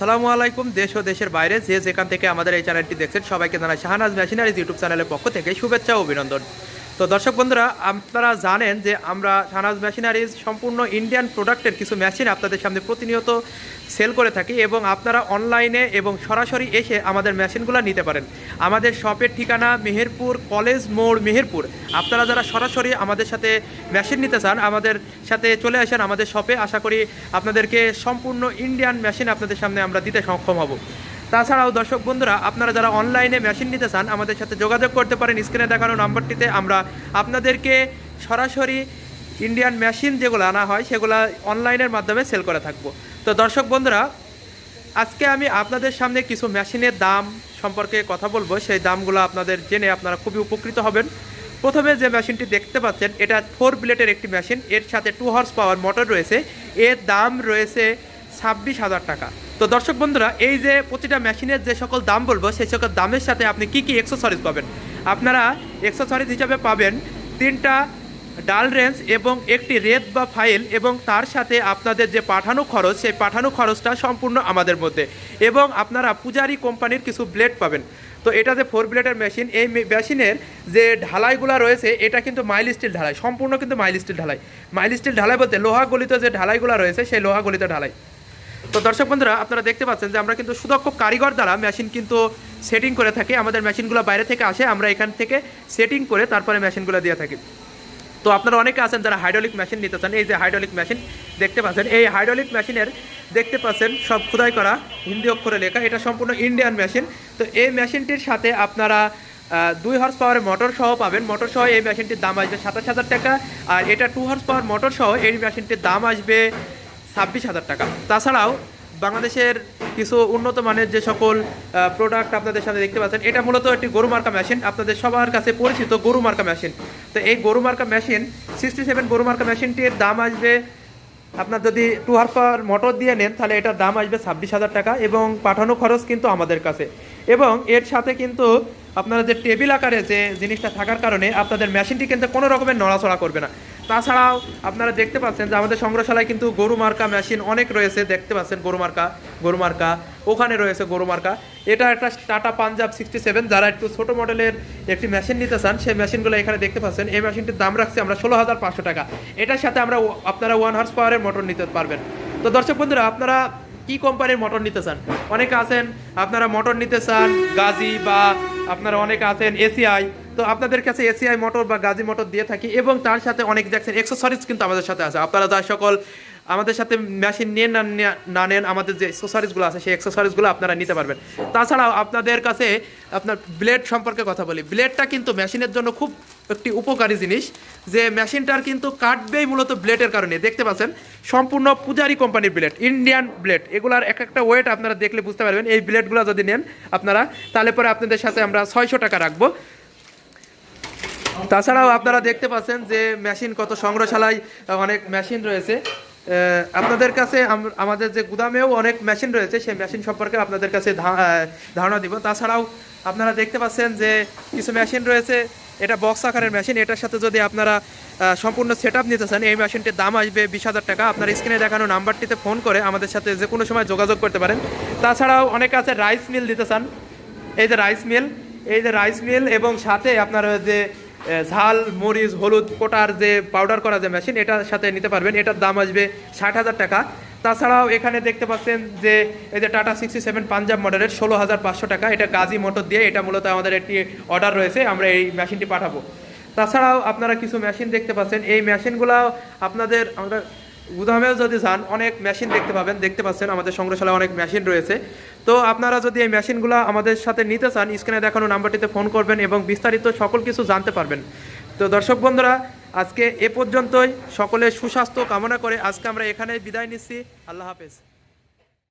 সালামু আলাইকুম, দেশ ও দেশের বাইরে যে যেখান থেকে আমাদের এই চ্যানেলটি দেখছেন, সবাইকে জানাই শাহনাজ মেশিনারিজ ইউটিউব চ্যানেলের পক্ষ থেকে শুভেচ্ছা ও অভিনন্দন। তো দর্শক বন্ধুরা, আপনারা জানেন যে আমরা শাহনাজ মেশিনারিজ সম্পূর্ণ ইন্ডিয়ান প্রোডাক্টের কিছু মেশিন আপনাদের সামনে প্রতিনিয়ত সেল করে থাকি এবং আপনারা অনলাইনে এবং সরাসরি এসে আমাদের মেশিনগুলো নিতে পারেন। আমাদের শপের ঠিকানা মেহেরপুর, কলেজ মোড় মেহেরপুর। আপনারা যারা সরাসরি আমাদের সাথে মেশিন নিতে চান, আমাদের সাথে চলে আসেন আমাদের শপে আশা করি আপনাদেরকে সম্পূর্ণ ইন্ডিয়ান মেশিন আপনাদের সামনে আমরা দিতে সক্ষম হব। তাছাড়াও দর্শক বন্ধুরা, আপনারা যারা অনলাইনে মেশিন নিতে চান, আমাদের সাথে যোগাযোগ করতে পারেন। স্ক্রিনে দেখানো নাম্বারটিতে আমরা আপনাদেরকে সরাসরি ইন্ডিয়ান মেশিন যেগুলো আনা হয়, সেগুলো অনলাইনের মাধ্যমে সেল করে থাকব। তো দর্শক বন্ধুরা, আজকে আমি আপনাদের সামনে কিছু মেশিনের দাম সম্পর্কে কথা বলব। সেই দামগুলো আপনাদের জেনে আপনারা খুবই উপকৃত হবেন। প্রথমে যে মেশিনটি দেখতে পাচ্ছেন, এটা ফোর ব্লেডের একটি মেশিন এর সাথে টু হর্স পাওয়ার মোটর রয়েছে। এর দাম রয়েছে ছাব্বিশ হাজার টাকা। তো দর্শক বন্ধুরা, এই যে প্রতিটা মেশিনের যে সকল দাম বলব, সেই সকল দামের সাথে আপনি কি কি এক্সেসরিজ পাবেন? আপনারা এক্সেসরিজ হিসাবে পাবেন তিনটা ডাল রেঞ্জ এবং একটি রেত বা ফাইল এবং তার সাথে আপনাদের যে পাঠানো খরচ, সেই পাঠানো খরচটা সম্পূর্ণ আমাদের মধ্যে এবং আপনারা পূজারি কোম্পানির কিছু ব্লেড পাবেন। তো এটা যে ফোর ব্লেডের মেশিন এই মেশিনের যে ঢালাইগুলো রয়েছে, এটা কিন্তু মাইল স্টিল ঢালাই, সম্পূর্ণ কিন্তু মাইল স্টিল ঢালাই। মাইল স্টিল ঢালাই বলতে লোহা গলিত যে ঢালাইগুলো রয়েছে, সেই লোহা গলিত ঢালাই। তো দর্শক বন্ধুরা, আপনারা দেখতে পাচ্ছেন যে আমরা কিন্তু সুদক্ষ কারিগর দ্বারা মেশিন কিন্তু সেটিং করে থাকি। আমাদের মেশিনগুলো বাইরে থেকে আসে, আমরা এখান থেকে সেটিং করে তারপরে মেশিনগুলো দিয়ে থাকি। তো আপনারা অনেকে আছেন যারা হাইড্রোলিক মেশিন নিতে চান। এই যে হাইড্রোলিক মেশিন দেখতে পাচ্ছেন, এই হাইড্রোলিক মেশিনের দেখতে পাচ্ছেন সব খোদাই করা হিন্দি অক্ষরে লেখা। এটা সম্পূর্ণ ইন্ডিয়ান মেশিন তো এই মেশিনটির সাথে আপনারা দুই হর্স পাওয়ারের মোটর সহ পাবেন। মোটর সহ এই মেশিনটির দাম আসবে সাতাশ হাজার টাকা। আর এটা টু হর্স পাওয়ার মোটর সহ এই মেশিনটির দাম আসবে ছাব্বিশ হাজার টাকা। তাছাড়াও বাংলাদেশের কিছু উন্নত মানের যে সকল প্রোডাক্ট আপনাদের সাথে দেখতে পাচ্ছেন, এটা মূলত একটি গরু মার্কা মেশিন আপনাদের সবার কাছে পরিচিত গরু মার্কা মেশিন তো এই গরু মার্কা মেশিন সিক্সটি সেভেন গরু মার্কা মেশিনটির দাম আসবে, আপনার যদি টু হারফার মোটর দিয়ে নেন, তাহলে এটার দাম আসবে ছাব্বিশ হাজার টাকা এবং পাঠানো খরচ কিন্তু আমাদের কাছে। এবং এর সাথে কিন্তু আপনারা যে টেবিল আকারে যে জিনিসটা থাকার কারণে আপনাদের মেশিনটি কিন্তু কোনো রকমের নড়াচড়া করবে না। তাছাড়াও আপনারা দেখতে পাচ্ছেন যে আমাদের সংগ্রহশালায় কিন্তু গরু মার্কা মেশিন অনেক রয়েছে, দেখতে পাচ্ছেন গরু মার্কা গরু মার্কা, ওখানে রয়েছে গরু মার্কা। এটা একটা টাটা পাঞ্জাব সিক্সটি সেভেন যারা একটু ছোটো মডেলের একটি মেশিন নিতে চান, সেই মেশিনগুলো এখানে দেখতে পাচ্ছেন। এই মেশিনটির দাম রাখছি আমরা ষোলো হাজার পাঁচশো টাকা। এটার সাথে আমরা আপনারা ওয়ান হর্স পাওয়ারের মোটর নিতে পারবেন। তো দর্শক বন্ধুরা, আপনারা কি কোম্পানির মোটর নিতে চান? অনেকে আছেন, আপনারা মোটর নিতে চান, গাজি বা আপনারা অনেকে আছেন এসিআই তো আপনাদের কাছে এসিআই মোটর বা গাজি মোটর দিয়ে থাকি এবং তার সাথে অনেক দেখছেন এক্সেসরিজ কিন্তু আমাদের সাথে আছে। আপনারা যা সকল আমাদের সাথে মেশিন নিয়ে না নেন, আমাদের যে এক্সেসরিজগুলো আছে, সেই এক্সেসরিজগুলো আপনারা নিতে পারবেন। তাছাড়াও আপনাদের কাছে আপনার ব্লেড সম্পর্কে কথা বলি। ব্লেডটা কিন্তু মেশিনের জন্য খুব একটি উপকারী জিনিস, যে মেশিনটার কিন্তু কাটবেই মূলত ব্লেডের কারণে। দেখতে পাচ্ছেন? সম্পূর্ণ পূজারি কোম্পানির ব্লেড ইন্ডিয়ান ব্লেড এগুলার এক একটা ওয়েট আপনারা দেখলে বুঝতে পারবেন। এই ব্লেডগুলো যদি নেন আপনারা, তাহলে পরে আপনাদের সাথে আমরা ছয়শো টাকা রাখব। তাছাড়াও আপনারা দেখতে পাচ্ছেন যে মেশিন কত সংগ্রহশালায় অনেক মেশিন রয়েছে। আপনাদের কাছে আমাদের যে গুদামেও অনেক মেশিন রয়েছে, সেই মেশিন সম্পর্কে আপনাদের কাছে ধারণা দিব। তাছাড়াও আপনারা দেখতে পাচ্ছেন যে কিছু মেশিন রয়েছে, এটা বক্স আকারের মেশিন, এটার সাথে যদি আপনারা সম্পূর্ণ সেট আপ নিতে চান, এই মেশিনটির দাম আসবে বিশ হাজার টাকা। আপনার স্ক্রিনে দেখানো নাম্বারটিতে ফোন করে আমাদের সাথে যে কোনো সময় যোগাযোগ করতে পারেন। তাছাড়াও অনেকে আছে রাইস মিল দিতে চান। এই যে রাইস মিল, এই যে রাইস মিল এবং সাথে আপনার যে ঝাল, মরিচ, হলুদ, কোটার যে পাউডার করা যে মেশিন এটার সাথে নিতে পারবেন। এটার দাম আসবে ষাট হাজার টাকা। তাছাড়াও এখানে দেখতে পাচ্ছেন যে, এই যে টাটা সিক্সটি সেভেন পাঞ্জাব মডেলের ষোলো হাজার পাঁচশো টাকা। এটা গাজী মোটর দিয়ে এটা মূলত আমাদের একটি অর্ডার রয়েছে, আমরা এই মেশিনটি পাঠাবো। তাছাড়াও আপনারা কিছু মেশিন দেখতে পাচ্ছেন। এই মেশিনগুলো আপনাদের আমরা গুদামেও যদি যান, অনেক মেশিন দেখতে পাবেন, দেখতে পাচ্ছেন আমাদের সংগ্রহশালায় অনেক মেশিন রয়েছে। তো আপনারা যদি এই মেশিনগুলো আমাদের সাথে নিতে চান স্ক্রিনে দেখানো নাম্বারটিতে ফোন করবেন এবং বিস্তারিত সকল কিছু জানতে পারবেন। তো দর্শক বন্ধুরা, আজকে এ পর্যন্তই। সকলের সুস্বাস্থ্য কামনা করে আজকে আমরা এখানে বিদায় নিচ্ছি। আল্লাহ হাফেজ।